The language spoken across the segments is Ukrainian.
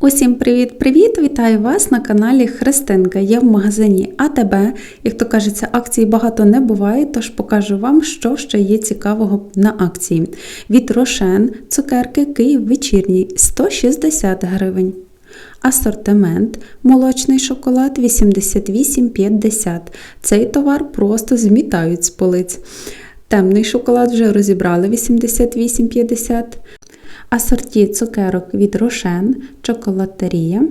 Усім привіт-привіт! Вітаю вас на каналі Христинка. Я в магазині АТБ. Як то кажеться, акцій багато не буває, тож покажу вам, що ще є цікавого на акції. Від Рошен цукерки Київ вечірній 160 гривень. Асортимент молочний шоколад 88,50. Цей товар просто змітають з полиць. Темний шоколад вже розібрали 88,50. Асорті цукерок від Рошен, чоколатерія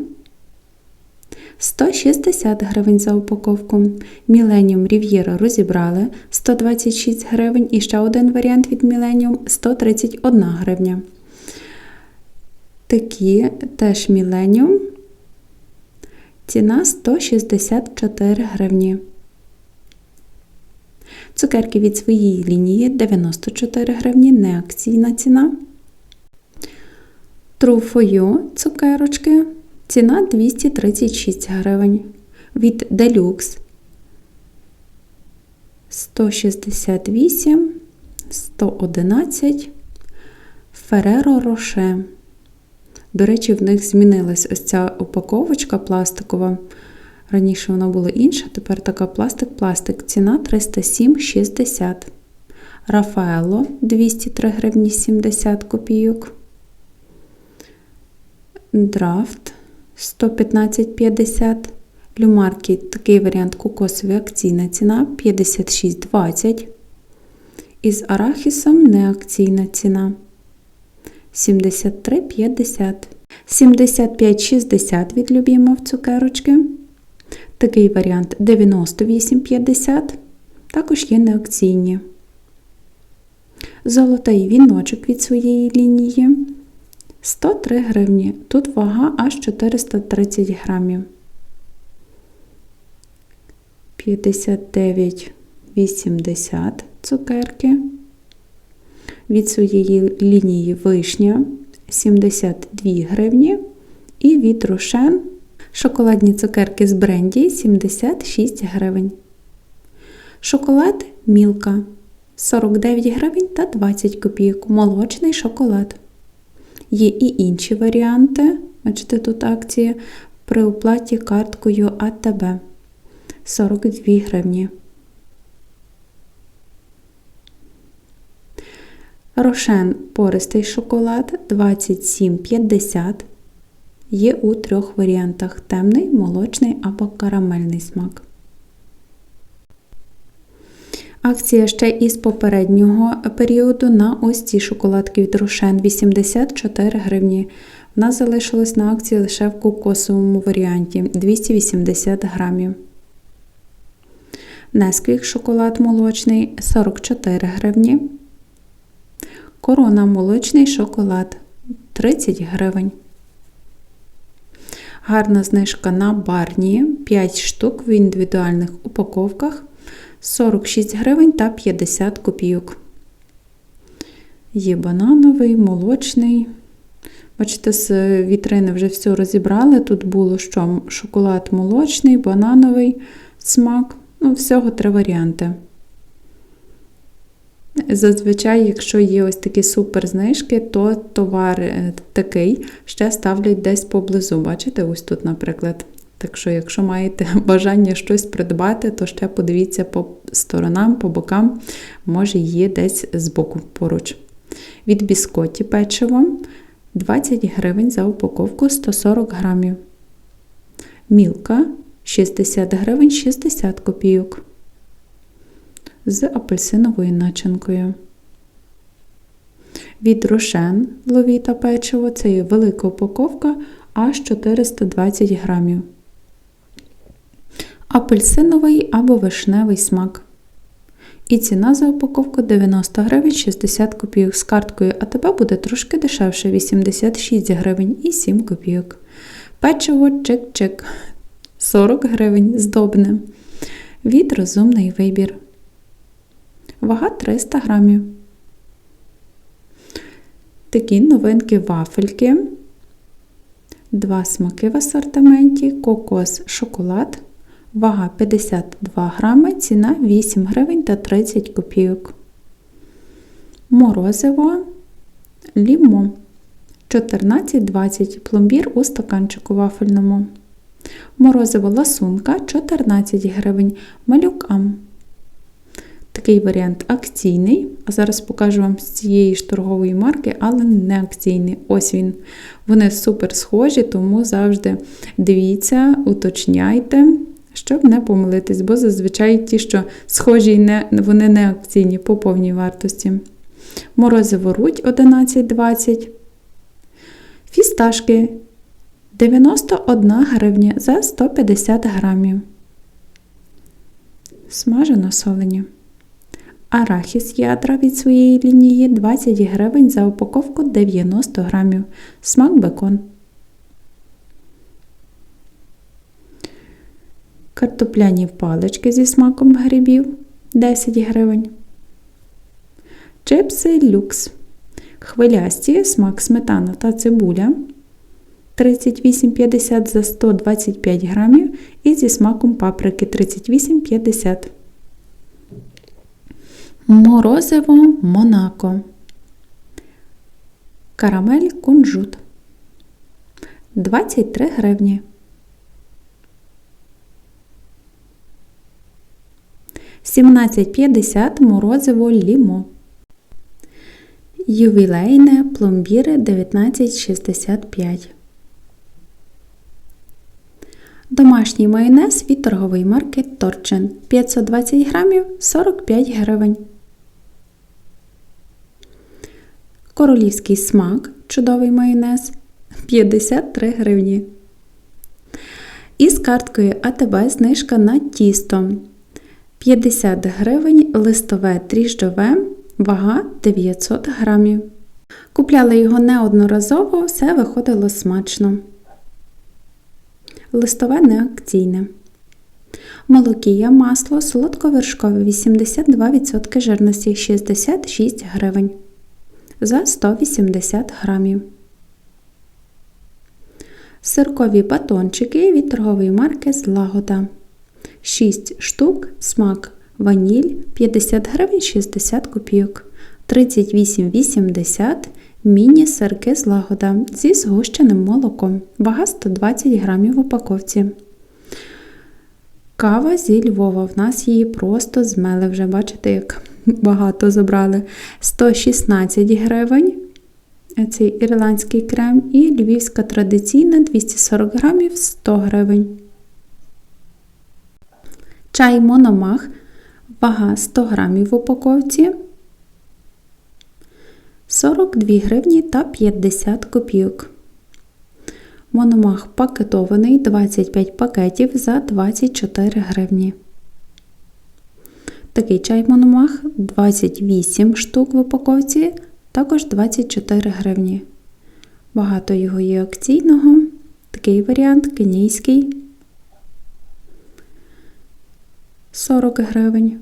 160 гривень за упаковку. Міленіум Рів'єра розібрали 126 гривень. І ще один варіант від Міленіум 131 гривня. Такі теж Міленіум. Ціна 164 гривні. Цукерки від своєї лінії 94 гривні, неакційна ціна. You цукерочки. Ціна 236 гривень. Від Deluxe 168, 111. Ferrero Rocher. До речі, в них змінилась ось ця упаковочка пластикова. Раніше вона була інша, тепер така пластик-пластик. Ціна 307,60. Рафаело 203 гривні 70 копійок. Драфт 115,50. Люмарки такий варіант кокосовий акційна ціна 56,20. Із арахісом неакційна ціна 73,50. 75,60 від Любімов цукерочки. Такий варіант 98,50. Також є неакційні. Золотий віночок від своєї лінії 103 гривні. Тут вага аж 430 грамів. 59,80 цукерки. Від своєї лінії вишня 72 гривні. І від рошен шоколадні цукерки з бренді 76 гривень. Шоколад Мілка 49 гривень та 20 копійок. Молочний шоколад. Є і інші варіанти, бачите, тут акція при оплаті карткою АТБ 42 гривні. Рошен пористий шоколад 27,50. Є у трьох варіантах: темний, молочний або карамельний смак. Акція ще із попереднього періоду на ось ці шоколадки від Рошен 84 гривні. Вона залишилась на акції лише в кокосовому варіанті 280 грамів. Несквік шоколад молочний 44 гривні. Корона молочний шоколад 30 гривень. Гарна знижка на барні 5 штук в індивідуальних упаковках 46 гривень та 50 копійок. Є банановий, молочний. Бачите, з вітрини вже все розібрали. Тут було що шоколад молочний, банановий смак. Ну, всього три варіанти. Зазвичай, якщо є ось такі супер знижки, то товар такий ще ставлять десь поблизу. Бачите, ось тут, наприклад. Так що, якщо маєте бажання щось придбати, то ще подивіться по сторонам, по бокам, може, є десь збоку поруч. Від біскоті печиво 20 гривень за упаковку 140 грамів. Мілка 60 гривень 60 копійок. З апельсиновою начинкою. Від рошен ловіта печиво це є велика упаковка аж 420 грамів апельсиновий або вишневий смак. І ціна за упаковку 90 гривень 60 копійок. З карткою АТБ буде трошки дешевше 86 гривень і 7 копійок. Печиво чик-чик 40 гривень здобне. Від розумний вибір. Вага 300 грамів. Такі новинки вафельки. Два смаки в асортименті, кокос шоколад. Вага 52 грами, ціна 8 гривень та 30 копійок. Морозиво лімо 14,20 пломбір у стаканчику вафельному. Морозиво ласунка 14 гривень малюкам. Такий варіант акційний. А зараз покажу вам з цієї ж торгової марки, але не акційний. Ось він. Вони супер схожі, тому завжди дивіться, уточняйте, щоб не помилитись, бо зазвичай ті, що схожі, не, вони не акційні по повній вартості. Морозиво рудь 11,20. Фісташки 91 гривня за 150 грамів. Смажено солені. Арахіс ядра від своєї лінії 20 гривень за упаковку 90 грамів. Смак бекон. Картопляні палички зі смаком грибів 10 гривень. Чипси люкс. Хвилясті смак сметана та цибуля 38,50 за 125 грамів і зі смаком паприки 38,50. Морозиво Монако. Карамель кунжут 23 гривні. Сімнадцять п'ятдесят морозиво лімо. Ювілейне пломбіри 1965. Домашній майонез від торгової марки Торчин 520 грамів 45 гривень. Королівський смак чудовий майонез 53 гривні. І з карткою АТБ знижка на тісто 50 гривень листове дріжджове, вага 900 грамів. Купляли його неодноразово, все виходило смачно. Листове не акційне. Молокія масло солодковершкове 82% жирності 66 гривень за 180 грамів. Сиркові батончики від торгової марки Злагода. 6 штук, смак ваніль 50 гривень 60 копійок. 38,80 міні-сирки злагода зі згущеним молоком. Вага 120 грамів в упаковці. Кава зі Львова. В нас її просто змели вже, бачите, як багато забрали. 116 гривень. Цей ірландський крем. І львівська традиційна 240 грамів 100 гривень. Чай Мономах. Вага 100 грамів в упаковці. 42 гривні та 50 копійок. Мономах пакетований 25 пакетів за 24 гривні. Такий чай Мономах 28 штук в упаковці, також 24 гривні. Багато його є акційного. Такий варіант кенійський 40 гривень.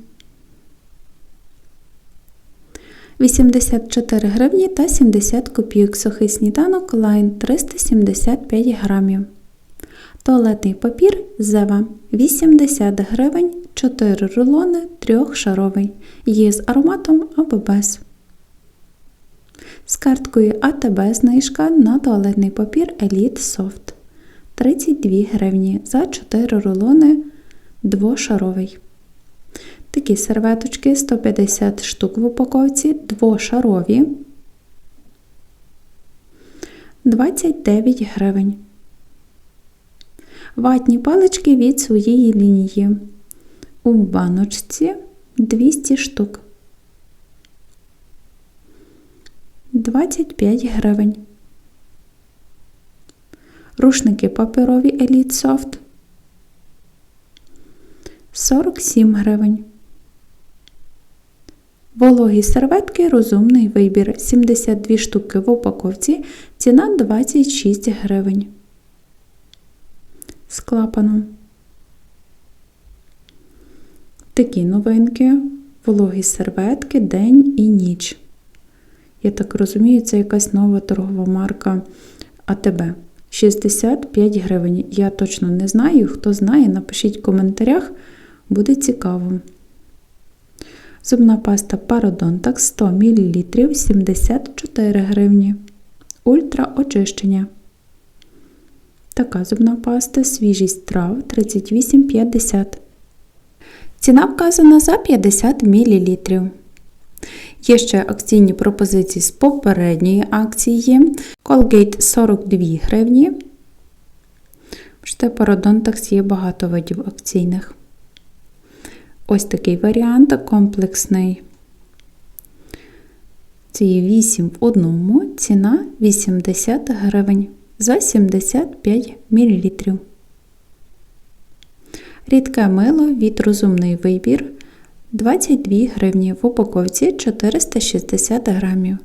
84 гривні та 70 копійок сухий сніданок лайн 375 грамів. Туалетний папір Зева 80 гривень 4 рулони трьохшаровий. Є з ароматом або без. З карткою АТБ знижка на туалетний папір Elite Soft 32 гривні за 4 рулони двошаровий. Такі серветочки 150 штук в упаковці, двошарові 29 гривень. Ватні палички від своєї лінії. У баночці 200 штук. 25 гривень. Рушники паперові Elite Soft 47 гривень. Вологі серветки розумний вибір. 72 штуки в упаковці, ціна 26 гривень. З клапаном. Такі новинки, вологі серветки день і ніч. Я так розумію, це якась нова торгова марка АТБ. 65 гривень. Я точно не знаю. Хто знає, напишіть в коментарях, буде цікаво. Зубна паста Parodontax 100 мл 74 гривні. Ультра очищення. Така зубна паста, свіжість трав 38,50. Ціна вказана за 50 мл. Є ще акційні пропозиції з попередньої акції. Colgate 42 гривні. Бачите, пародонтакс є багато видів акційних. Ось такий варіант комплексний. Є 8 в одному, ціна 80 гривень за 75 мл. Рідке мило від розумний вибір 22 гривні в упаковці 460 грамів.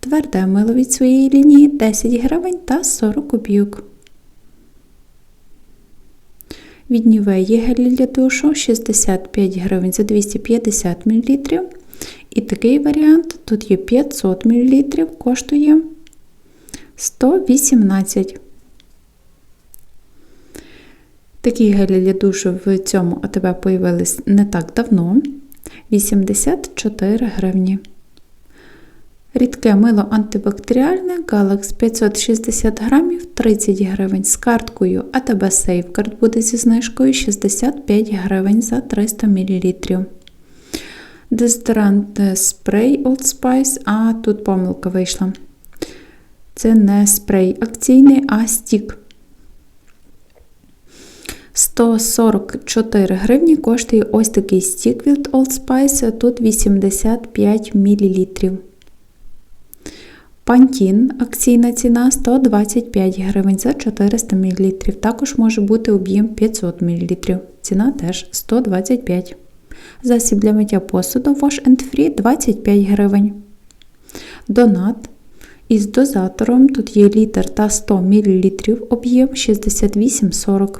Тверде мило від своєї лінії 10 гривень та 40 копійок. Від Нівеї гель для душу 65 гривень за 250 мл. І такий варіант тут є 500 мл, коштує 118. Такі гелі для душу в цьому АТБ появились не так давно 84 гривні. Рідке мило антибактеріальне Galax 560 грамів 30 гривень з карткою АТБ Safeguard буде зі знижкою 65 гривень за 300 мл. Дезодорант спрей Old Spice, а тут помилка вийшла. Це не спрей акційний, а стік. 144 гривні коштує ось такий стік від Old Spice, тут 85 мл. Пантін акційна ціна 125 гривень за 400 мл. Також може бути об'єм 500 мл. Ціна теж 125 Засіб для миття посуду Wash and Free 25 гривень. Донат із дозатором тут є літр та 100 мл об'єм 68,40.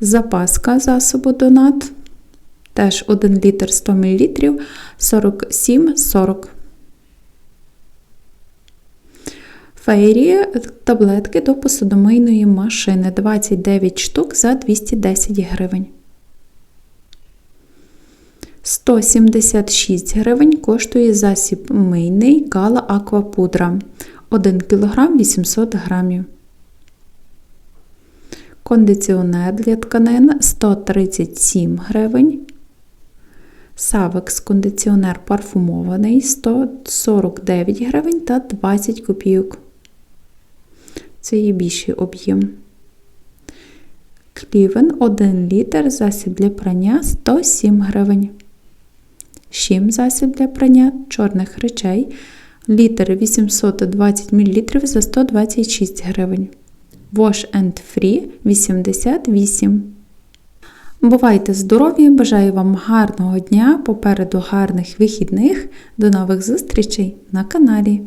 Запаска засобу Донат теж 1 літр 100 мл 47,40. Фейрі таблетки до посудомийної машини 29 штук за 210 гривень. 176 гривень коштує засіб мийний Гала Аквапудра 1 кг 800 грамів. Кондиціонер для тканин 137 гривень. Савекс кондиціонер парфумований 149 гривень та 20 копійок. Це є більший об'єм. Клівен 1 літр засіб для прання 107 гривень. Щім засіб для прання чорних речей літр 820 мл за 126 гривень. Wash and Free 88. Бувайте здорові! Бажаю вам гарного дня, попереду гарних вихідних. До нових зустрічей на каналі!